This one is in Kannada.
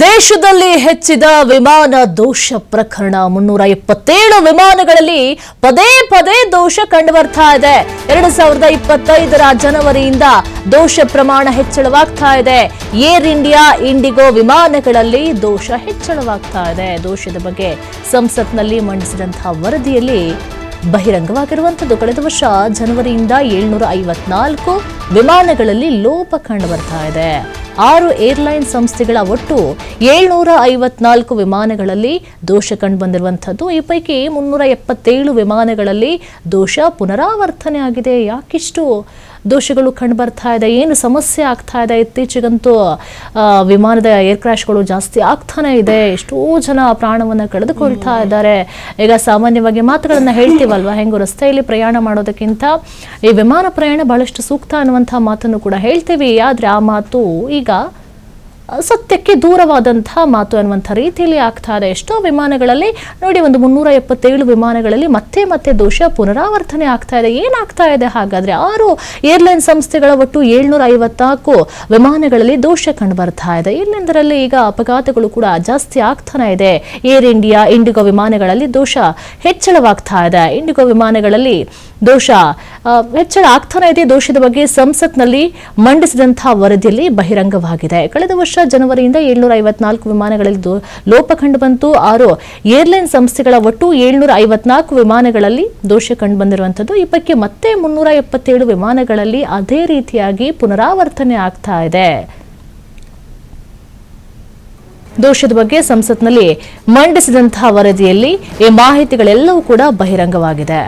ದೇಶದಲ್ಲಿ ಹೆಚ್ಚಿದ ವಿಮಾನ ದೋಷ ಪ್ರಕರಣ. ಮುನ್ನೂರ ಎಪ್ಪತ್ತೇಳು ವಿಮಾನಗಳಲ್ಲಿ ಪದೇ ಪದೇ ದೋಷ ಕಂಡುಬರ್ತಾ ಇದೆ. ಎರಡು ಸಾವಿರದ ಇಪ್ಪತ್ತೈದರ ಜನವರಿಯಿಂದ ದೋಷ ಪ್ರಮಾಣ ಹೆಚ್ಚಳವಾಗ್ತಾ ಇದೆ. ಏರ್ ಇಂಡಿಯಾ, ಇಂಡಿಗೋ ವಿಮಾನಗಳಲ್ಲಿ ದೋಷ ಹೆಚ್ಚಳವಾಗ್ತಾ ಇದೆ. ದೋಷದ ಬಗ್ಗೆ ಸಂಸತ್ನಲ್ಲಿ ಮಂಡಿಸಿದಂತಹ ವರದಿಯಲ್ಲಿ ಬಹಿರಂಗವಾಗಿರುವಂಥದ್ದು. ಕಳೆದ ವರ್ಷ ಜನವರಿಯಿಂದ ಏಳ್ನೂರ ಐವತ್ನಾಲ್ಕು ವಿಮಾನಗಳಲ್ಲಿ ಲೋಪ ಕಂಡು ಬರ್ತಾ ಇದೆ. ಆರು ಏರ್ಲೈನ್ ಸಂಸ್ಥೆಗಳ ಒಟ್ಟು ಏಳ್ನೂರ ಐವತ್ನಾಲ್ಕು ವಿಮಾನಗಳಲ್ಲಿ ದೋಷ ಕಂಡು ಬಂದಿರುವಂಥದ್ದು ಈ ಪೈಕಿ ಮುನ್ನೂರ ಎಪ್ಪತ್ತೇಳು ವಿಮಾನಗಳಲ್ಲಿ ದೋಷ ಪುನರಾವರ್ತನೆ ಆಗಿದೆ ಯಾಕಿಷ್ಟು ದೋಷಗಳು ಕಂಡು ಬರ್ತಾ ಇದೆ ಏನು ಸಮಸ್ಯೆ ಆಗ್ತಾ ಇದೆ ಇತ್ತೀಚೆಗಂತೂ ವಿಮಾನದ ಏರ್ ಕ್ರಾಶ್ಗಳು ಜಾಸ್ತಿ ಆಗ್ತಾನೆ ಇದೆ. ಎಷ್ಟೋ ಜನ ಪ್ರಾಣವನ್ನು ಕಳೆದುಕೊಳ್ತಾ ಇದ್ದಾರೆ. ಈಗ ಸಾಮಾನ್ಯವಾಗಿ ಮಾತುಗಳನ್ನು ಹೇಳ್ತೀವಲ್ವಾ? ಹೆಂಗು ರಸ್ತೆಯಲ್ಲಿ ಪ್ರಯಾಣ ಮಾಡೋದಕ್ಕಿಂತ? ಈ ವಿಮಾನ ಪ್ರಯಾಣ ಬಹಳಷ್ಟು ಸೂಕ್ತ ಅನ್ನುವಂಥ ಮಾತನ್ನು ಕೂಡ ಹೇಳ್ತೀವಿ. ಆದ್ರೆ ಆ ಮಾತು ಈಗ ಸತ್ಯಕ್ಕೆ ದೂರವಾದಂತಹ ಮಾತು ಅನ್ನುವಂಥ ರೀತಿಯಲ್ಲಿ ಆಗ್ತಾ ಇದೆ. ಎಷ್ಟೋ ವಿಮಾನಗಳಲ್ಲಿ, ನೋಡಿ ಒಂದು ಮುನ್ನೂರ ಎಪ್ಪತ್ತೇಳು ವಿಮಾನಗಳಲ್ಲಿ ಮತ್ತೆ ಮತ್ತೆ ದೋಷ ಪುನರಾವರ್ತನೆ ಆಗ್ತಾ ಇದೆ. ಏನಾಗ್ತಾ ಇದೆ? ಹಾಗಾದ್ರೆ ಆರು ಏರ್ಲೈನ್ ಸಂಸ್ಥೆಗಳ ಒಟ್ಟು ಏಳ್ನೂರ ಐವತ್ನಾಲ್ಕು ವಿಮಾನಗಳಲ್ಲಿ ದೋಷ ಕಂಡು ಬರ್ತಾ ಇದೆ. ಇಲ್ಲಿಂದರಲ್ಲಿ ಈಗ ಅಪಘಾತಗಳು ಕೂಡ ಜಾಸ್ತಿ ಆಗ್ತಾನೆ ಇದೆ. ಏರ್ ಇಂಡಿಯಾ, ಇಂಡಿಗೋ ವಿಮಾನಗಳಲ್ಲಿ ದೋಷ ಹೆಚ್ಚಳವಾಗ್ತಾ ಇದೆ. ಇಂಡಿಗೋ ವಿಮಾನಗಳಲ್ಲಿ ದೋಷ. ಹೆಚ್ಚಳ ಆಗ್ತಾನೆ ಇದೆ ದೋಷದ ಬಗ್ಗೆ ಸಂಸತ್ನಲ್ಲಿ ಮಂಡಿಸಿದಂತಹ ವರದಿಯಲ್ಲಿ ಬಹಿರಂಗವಾಗಿದೆ. ಕಳೆದ ವರ್ಷ ಜನವರಿಯಿಂದ ಏಳ್ನೂರ ಐವತ್ನಾಲ್ಕು ವಿಮಾನಗಳಲ್ಲಿ ಲೋಪ ಕಂಡು ಬಂತು. ಆರು ಏರ್ಲೈನ್ ಸಂಸ್ಥೆಗಳ ಒಟ್ಟು ಏಳ್ನೂರ ಐವತ್ನಾಲ್ಕು ವಿಮಾನಗಳಲ್ಲಿ ದೋಷ ಕಂಡು ಬಂದಿರುವಂಥದ್ದು. ಈ ಪೈಕಿ ಮತ್ತೆ ಮುನ್ನೂರ ಎಪ್ಪತ್ತೇಳು ವಿಮಾನಗಳಲ್ಲಿ ಅದೇ ರೀತಿಯಾಗಿ ಪುನರಾವರ್ತನೆ ಆಗ್ತಾ ಇದೆ. ದೋಷದ ಬಗ್ಗೆ ಸಂಸತ್ನಲ್ಲಿ ಮಂಡಿಸಿದಂತಹ ವರದಿಯಲ್ಲಿ ಈ ಮಾಹಿತಿಗಳೆಲ್ಲವೂ ಕೂಡ ಬಹಿರಂಗವಾಗಿದೆ.